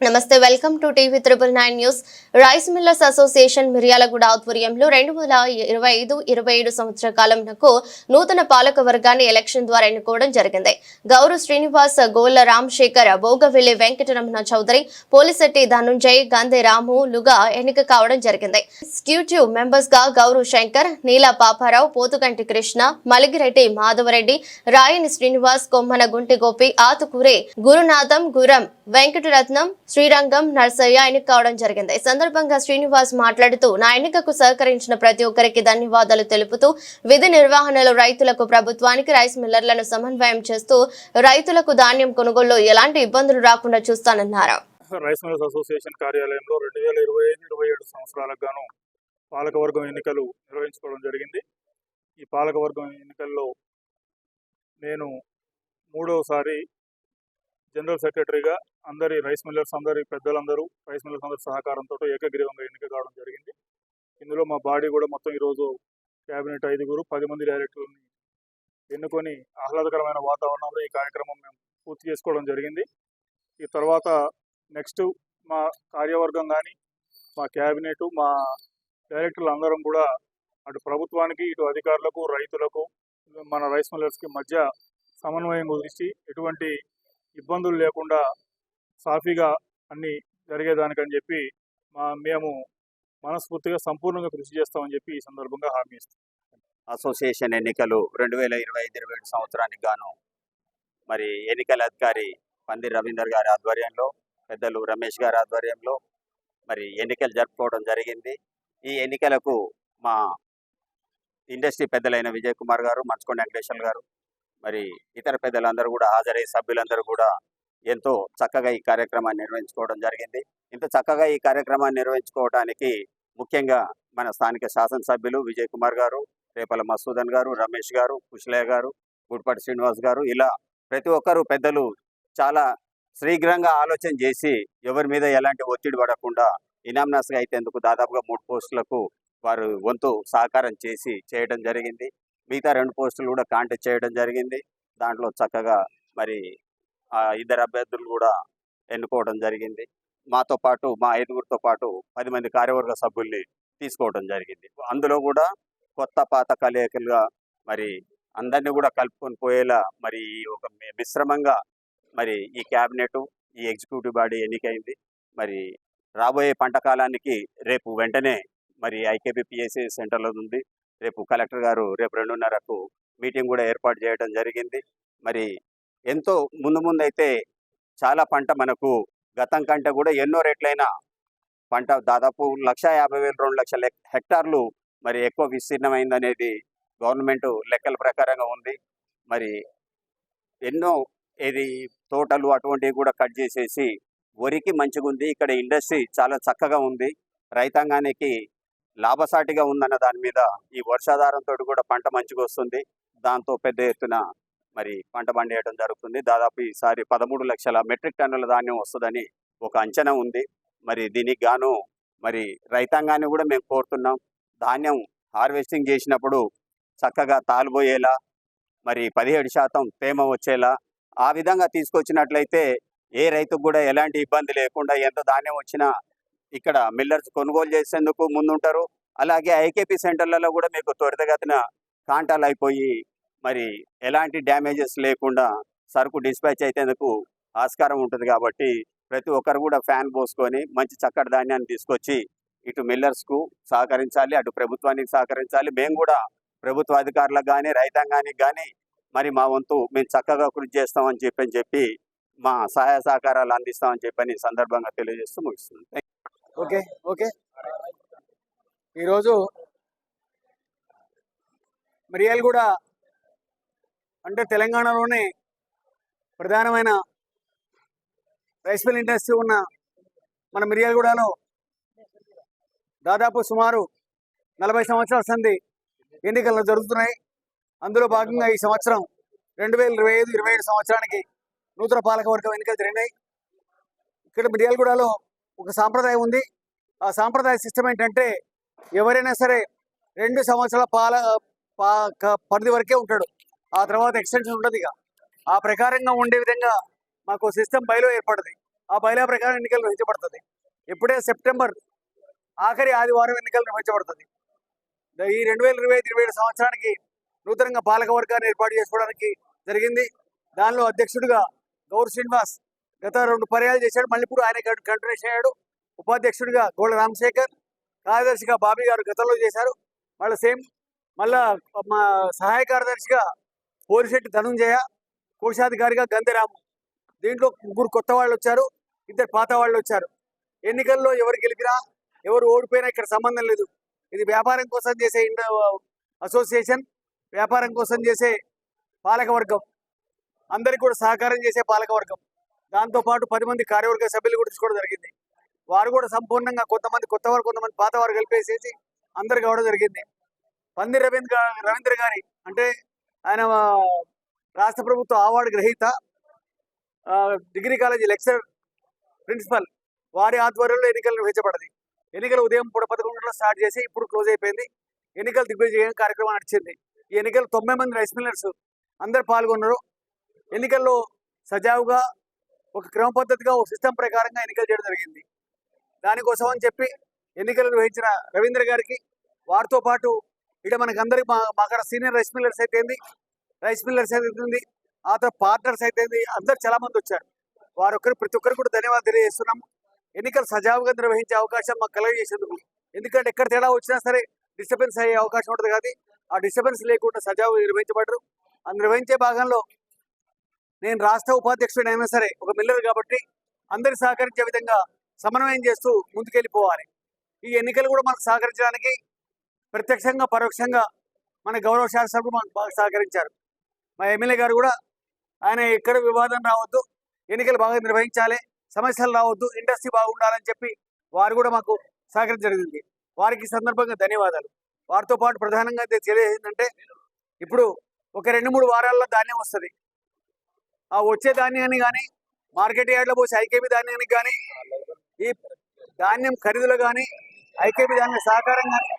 నమస్తే welcome to TV triple nine news. Rice millers association Miryalaguda ఆధ్వర్యంలో రెండు వేల ఇరవై ఐదు ఇరవై ఏడు సంవత్సర కాలంకు నూతన పాలక వర్గాన్ని ఎలక్షన్ ద్వారా ఎన్నుకోవడం జరిగింది. గౌరవ్ శ్రీనివాస్ గోళ్ళ రామశేఖర్ బోగవెల్లి వెంకటరమణ చౌదరి పోలిశెట్టి ధనుంజయ్ గంధే రాములుగా ఎన్నిక కావడం జరిగింది. స్క్యూట్యూ మెంబర్స్గా గౌరవ్ శంకర్ నీలా పాపారావు పోతుగంటి కృష్ణ మలిగిరెడ్డి మాధవరెడ్డి రాయని శ్రీనివాస్ కొమ్మన గుంటి గోపి ఆతుకూరే గురునాథం గురం వెంకటరత్నం శ్రీరంగం నర్సయ్య ఎన్నిక కావడం జరిగింది. ఈ సందర్భంగా శ్రీనివాస్ మాట్లాడుతూ నా ఎన్నికకు సహకరించిన ప్రతి ఒక్కరికి ధన్యవాదాలు తెలుపుతూ విధి నిర్వహణలో రైతులకు ప్రభుత్వానికి రైస్ మిల్లర్లను సమన్వయం చేస్తూ రైతులకు ధాన్యం కొనుగోలులో ఎలాంటి ఇబ్బందులు రాకుండా చూస్తానన్నారు. రైస్ మిల్లర్స్ అసోసియేషన్ కార్యాలయంలో రెండు వేల ఇరవై ఐదు ఇరవై ఏడు సంవత్సరాలకు గాను పాలకవర్గం ఎన్నికలు నిర్వహించుకోవడం జరిగింది. ఈ పాలకవర్గం ఎన్నికల్లో నేను మూడవసారి జనరల్ సెక్రటరీగా అందరి రైస్ మిల్లర్స్ అందరి పెద్దలందరూ రైస్ మిల్లర్స్ అందరి సహకారంతో ఏకగ్రీవంగా ఎన్నిక కావడం జరిగింది. ఇందులో మా బాడీ కూడా మొత్తం ఈరోజు క్యాబినెట్ ఐదుగురు పది మంది డైరెక్టర్లని ఎన్నుకొని ఆహ్లాదకరమైన వాతావరణంలో ఈ కార్యక్రమం మేము పూర్తి చేసుకోవడం జరిగింది. ఈ తర్వాత నెక్స్ట్ మా కార్యవర్గం కానీ మా క్యాబినెట్ మా డైరెక్టర్లు అందరం కూడా అటు ప్రభుత్వానికి ఇటు అధికారులకు రైతులకు మన రైస్ మిల్లర్స్కి మధ్య సమన్వయం గురించి ఎటువంటి ఇబ్బందులు లేకుండా సాఫీగా అన్ని జరిగేదానికని చెప్పి మా మేము మనస్ఫూర్తిగా సంపూర్ణంగా కృషి చేస్తామని చెప్పి ఈ సందర్భంగా హామీ ఇస్తాం. అసోసియేషన్ ఎన్నికలు రెండు వేల ఇరవై ఐదు ఇరవై ఏడు సంవత్సరానికి గాను మరి ఎన్నికల అధికారి పంది రవీందర్ గారి ఆధ్వర్యంలో పెద్దలు రమేష్ గారి ఆధ్వర్యంలో మరి ఎన్నికలు జరుపుకోవడం జరిగింది. ఈ ఎన్నికలకు మా ఇండస్ట్రీ పెద్దలైన విజయ్ కుమార్ గారు మంచుకొండ వెంకటేశ్వర్ గారు మరి ఇతర పెద్దలందరూ కూడా హాజరై సభ్యులందరూ కూడా ఎంతో చక్కగా ఈ కార్యక్రమాన్ని నిర్వహించుకోవడం జరిగింది. ఇంత చక్కగా ఈ కార్యక్రమాన్ని నిర్వహించుకోవడానికి ముఖ్యంగా మన స్థానిక శాసనసభ్యులు విజయ్ కుమార్ గారు రేపల మసూదన్ గారు రమేష్ గారు కుశలయ్య గారు గుడిపాటి శ్రీనివాస్ గారు ఇలా ప్రతి ఒక్కరు పెద్దలు చాలా శీఘ్రంగా ఆలోచన చేసి ఎవరి మీద ఎలాంటి ఒత్తిడి పడకుండా ఇనామినాస్గా అయితేందుకు దాదాపుగా మూడు పోస్టులకు వారు వంతు సహకారం చేసి చేయడం జరిగింది. మిగతా రెండు పోస్టులు కూడా కాంటాక్ట్ చేయడం జరిగింది. దాంట్లో చక్కగా మరి ఆ ఇద్దరు అభ్యర్థులు కూడా ఎన్నుకోవడం జరిగింది. మాతో పాటు మా ఐదుగురితో పాటు పది మంది కార్యవర్గ సభ్యుల్ని తీసుకోవడం జరిగింది. అందులో కూడా కొత్త పాత కలయికలుగా మరి అందరినీ కూడా కలుపుకొని పోయేలా మరి ఒక మిశ్రమంగా మరి ఈ క్యాబినెట్ ఈ ఎగ్జిక్యూటివ్ బాడీ ఎన్నికైంది. మరి రాబోయే పంట కాలానికి రేపు వెంటనే మరి ఐకేబీపీఎస్సీ సెంటర్లో ఉంది. రేపు కలెక్టర్ గారు రేపు రెండున్నరకు మీటింగ్ కూడా ఏర్పాటు చేయడం జరిగింది. మరి ఎంతో ముందు ముందు అయితే చాలా పంట మనకు గతం కంటే కూడా ఎన్నో రెట్లైన పంట దాదాపు లక్ష యాభై వేలు రెండు లక్షల హెక్టార్లు మరి ఎక్కువ విస్తీర్ణమైంది అనేది గవర్నమెంట్ లెక్కల ప్రకారంగా ఉంది. మరి ఎన్నో ఇది తోటలు అటువంటివి కూడా కట్ చేసేసి వరికి మంచిగా ఉంది ఇక్కడ ఇండస్ట్రీ చాలా చక్కగా ఉంది. రైతాంగానికి లాభసాటిగా ఉందన్న దాని మీద ఈ వర్షాధారంతో కూడా పంట మంచిగా వస్తుంది. దాంతో పెద్ద ఎత్తున మరి పంట పండేయడం జరుగుతుంది. దాదాపు ఈసారి పదమూడు లక్షల మెట్రిక్ టన్నుల ధాన్యం వస్తుందని ఒక అంచనా ఉంది. మరి దీనికి గాను మరి రైతాంగాన్ని కూడా మేము కోరుతున్నాం. ధాన్యం హార్వెస్టింగ్ చేసినప్పుడు చక్కగా తాలుపోయేలా మరి పదిహేడు శాతం తేమ వచ్చేలా ఆ విధంగా తీసుకొచ్చినట్లయితే ఏ రైతుకు కూడా ఎలాంటి ఇబ్బంది లేకుండా ఎంత ధాన్యం వచ్చినా ఇక్కడ మిల్లర్స్ కొనుగోలు చేసేందుకు ముందుంటారు. అలాగే ఐకేపీ సెంటర్లలో కూడా మీకు త్వరితగతిన కాంటాలు అయిపోయి మరి ఎలాంటి డ్యామేజెస్ లేకుండా సరుకు డిస్పాచ్ అయ్యేందుకు ఆస్కారం ఉంటుంది కాబట్టి ప్రతి ఒక్కరు కూడా ఫ్యాన్ పోసుకొని మంచి చక్కటి ధాన్యాన్ని తీసుకొచ్చి ఇటు మిల్లర్స్కు సహకరించాలి అటు ప్రభుత్వానికి సహకరించాలి. మేము కూడా ప్రభుత్వ అధికారులకు కానీ రైతాంగానికి కానీ మరి మా వంతు మేము చక్కగా కృషి చేస్తామని చెప్పని చెప్పి మా సహాయ సహకారాలు అందిస్తామని చెప్పని సందర్భంగా తెలియజేస్తూ ముగిస్తుంది ఓకే ఓకే. ఈరోజు మిరియాలగూడ అంటే తెలంగాణలోనే ప్రధానమైన రైస్ మిల్ ఇండస్ట్రీ ఉన్న మన మిరియాలగూడలో దాదాపు సుమారు నలభై సంవత్సరాల సంధి ఎన్నికలు జరుగుతున్నాయి. అందులో భాగంగా ఈ సంవత్సరం రెండు వేల ఇరవై ఐదు ఇరవై ఏడు సంవత్సరానికి నూతన పాలకవర్గం ఎన్నికలు జరిగినాయి. ఇక్కడ మిరియాలగూడలో ఒక సాంప్రదాయం ఉంది. ఆ సాంప్రదాయ సిస్టమ్ ఏంటంటే ఎవరైనా సరే రెండు సంవత్సరాల పాల పరిధి వరకే ఉంటాడు. ఆ తర్వాత ఎక్స్టెన్షన్ ఉండదు ఇక. ఆ ప్రకారంగా ఉండే విధంగా మాకు సిస్టమ్ బయలో ఏర్పడింది ఆ బయలా ప్రకారం ఎన్నికలు నిర్వహించబడుతుంది. ఎప్పుడే సెప్టెంబర్ ఆఖరి ఆదివారం ఎన్నికలు నిర్వహించబడుతుంది. ఈ రెండు వేల ఇరవై ఐదు ఇరవై ఏడు సంవత్సరానికి నూతనంగా పాలక వర్గాన్ని ఏర్పాటు చేసుకోవడానికి జరిగింది. దానిలో అధ్యక్షుడిగా గౌర్ శ్రీనివాస్ గత రెండు పర్యాలు చేశాడు. మళ్ళీ ఇప్పుడు ఆయన కంటిన్యూషన్ అయ్యాడు ఉపాధ్యక్షుడిగా గోళ రామశేఖర్ కార్యదర్శిగా బాబీ గారు గతంలో చేశారు. మళ్ళీ సేమ్ మళ్ళా మా సహాయ కార్యదర్శిగా పోలిశెట్టి ధనుంజయ కోశాధికారిగా గంధరాము. దీంట్లో ముగ్గురు కొత్త వాళ్ళు వచ్చారు. ఇద్దరు పాత వాళ్ళు వచ్చారు. ఎన్నికల్లో ఎవరు గెలిపినా ఎవరు ఓడిపోయినా ఇక్కడ సంబంధం లేదు. ఇది వ్యాపారం కోసం చేసే అసోసియేషన్ వ్యాపారం కోసం చేసే పాలకవర్గం. అందరికీ కూడా సహకారం చేసే పాలకవర్గం. దాంతో పాటు పది మంది కార్యవర్గ సభ్యులు కూడా తీసుకోవడం జరిగింది. వారు కూడా సంపూర్ణంగా కొంతమంది కొత్త వారు కొంతమంది పాత వారు కలిపేసేసి అందరు కావడం జరిగింది. పంది రవీంద్ర రవీంద్ర గారి అంటే ఆయన రాష్ట్ర ప్రభుత్వ అవార్డు గ్రహీత డిగ్రీ కాలేజీ లెక్చరర్ ప్రిన్సిపల్ వారి ఆధ్వర్యంలో ఎన్నికలు నిర్వహించబడింది ఎన్నికలు ఉదయం పూట పదకొండు స్టార్ట్ చేసి ఇప్పుడు క్లోజ్ అయిపోయింది. ఎన్నికలు దిగ్విజయం కార్యక్రమం నడిచింది. ఈ ఎన్నికలు తొంభై మంది రైస్ మిల్లర్స్ అందరు పాల్గొన్నారు. ఎన్నికల్లో సజావుగా ఒక క్రమ పద్ధతిగా ఒక సిస్టమ్ ప్రకారంగా ఎన్నికలు చేయడం జరిగింది. దానికోసం అని చెప్పి ఎన్నికలు నిర్వహించిన రవీంద్ర గారికి వారితో పాటు ఇక మనకందరికి మా మాకడ సీనియర్ రైస్ మిల్లర్స్ అయితేంది రైస్ మిల్లర్స్ అయితే ఆ తర్వాత పార్ట్నర్స్ అయితేంది అందరు చాలా మంది వచ్చారు. వారొక్కరు ప్రతి ఒక్కరు కూడా ధన్యవాదాలు తెలియజేస్తున్నాం ఎన్నికలు సజావుగా నిర్వహించే అవకాశం మాకు కలగజేసేందుకు ఎందుకంటే ఎక్కడ తేడా వచ్చినా సరే డిస్టర్బెన్స్ అయ్యే అవకాశం ఉంటుంది కానీ ఆ డిస్టర్బెన్స్ లేకుండా సజావుగా నిర్వహించబడరు. ఆ నిర్వహించే భాగంలో నేను రాష్ట్ర ఉపాధ్యక్షుడు అయినా సరే ఒక మిల్లర్ కాబట్టి అందరి సహకరించే విధంగా సమన్వయం చేస్తూ ముందుకెళ్ళిపోవాలి. ఈ ఎన్నికలు కూడా మనకు సహకరించడానికి ప్రత్యక్షంగా పరోక్షంగా మన గౌరవ శాసనసభ్యులు మనకు బాగా సహకరించారు. మా ఎమ్మెల్యే గారు కూడా ఆయన ఎక్కడ వివాదం రావద్దు ఎన్నికలు బాగా నిర్వహించాలి సమస్యలు రావద్దు ఇండస్ట్రీ బాగుండాలని చెప్పి వారు కూడా మాకు సహకరించడం జరిగింది వారికి సందర్భంగా ధన్యవాదాలు. వారితో పాటు ప్రధానంగా తెలియజేసిందంటే ఇప్పుడు ఒక రెండు మూడు వారాల్లో ధాన్యం వస్తుంది. ఆ వచ్చే ధాన్యాన్ని కానీ మార్కెట్ యార్డ్లో పోసి ఐకేబీ ధాన్యానికి కానీ ఈ ధాన్యం ఖరీదులో కానీ ఐకేబీ ధాన్యం సహకారం కానీ